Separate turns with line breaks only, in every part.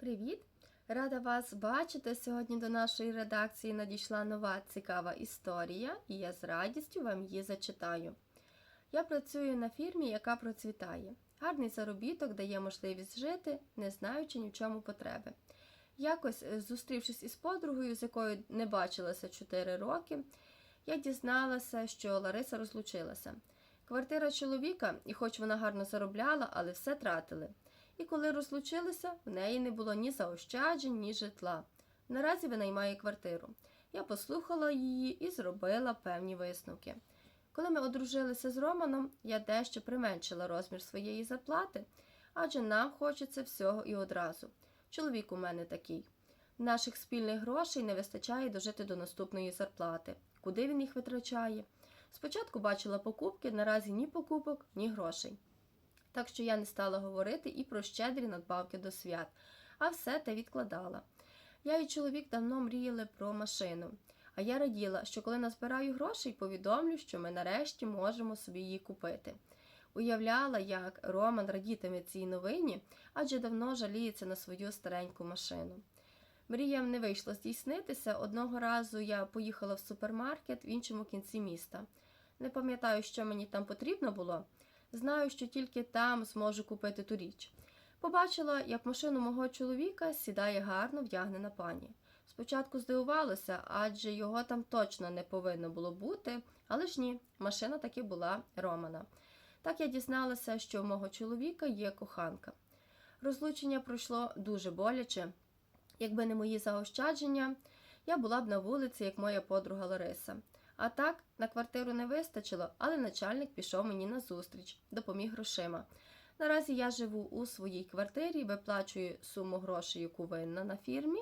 Привіт! Рада вас бачити. Сьогодні до нашої редакції надійшла нова цікава історія, і я з радістю вам її зачитаю. Я працюю на фірмі, яка процвітає. Гарний заробіток дає можливість жити, не знаючи ні в чому потреби. Якось, е, зустрівшись із подругою, з якою не бачилася 4 роки, я дізналася, що Лариса розлучилася. Квартира чоловіка, і хоч вона гарно заробляла, але все тратили. І коли розлучилися, в неї не було ні заощаджень, ні житла. Наразі винаймає квартиру. Я послухала її і зробила певні висновки. Коли ми одружилися з Романом, я дещо применшила розмір своєї зарплати, адже нам хочеться всього і одразу. Чоловік у мене такий. Наших спільних грошей не вистачає дожити до наступної зарплати. Куди він їх витрачає? Спочатку бачила покупки, наразі ні покупок, ні грошей. Так що я не стала говорити і про щедрі надбавки до свят, а все те відкладала. Я і чоловік давно мріяли про машину, а я раділа, що коли назбираю грошей, повідомлю, що ми нарешті можемо собі її купити. Уявляла, як Роман радітиме цій новині, адже давно жаліється на свою стареньку машину. Мріям не вийшло здійснитися. Одного разу я поїхала в супермаркет в іншому кінці міста. Не пам'ятаю, що мені там потрібно було. Знаю, що тільки там зможу купити ту річ. Побачила, як машину мого чоловіка сідає гарно вдягнена пані. Спочатку здивувалася, адже його там точно не повинно було бути, але ж ні, машина таки була Романа. Так я дізналася, що у мого чоловіка є коханка. Розлучення пройшло дуже боляче. Якби не мої заощадження, я була б на вулиці, як моя подруга Лариса. А так, на квартиру не вистачило, але начальник пішов мені на зустріч, допоміг грошима. Наразі я живу у своїй квартирі, виплачую суму грошей, яку винна на фірмі.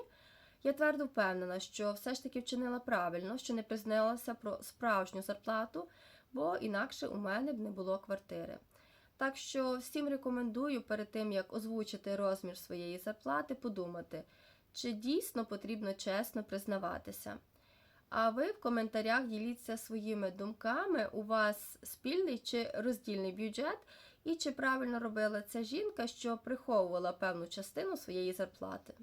Я твердо впевнена, що все ж таки вчинила правильно, що не призналася про справжню зарплату, бо інакше у мене б не було квартири. Так що всім рекомендую перед тим, як озвучити розмір своєї зарплати, подумати, чи дійсно потрібно чесно признаватися. А ви в коментарях діліться своїми думками, у вас спільний чи роздільний бюджет, і чи правильно робила ця жінка, що приховувала певну частину своєї зарплати.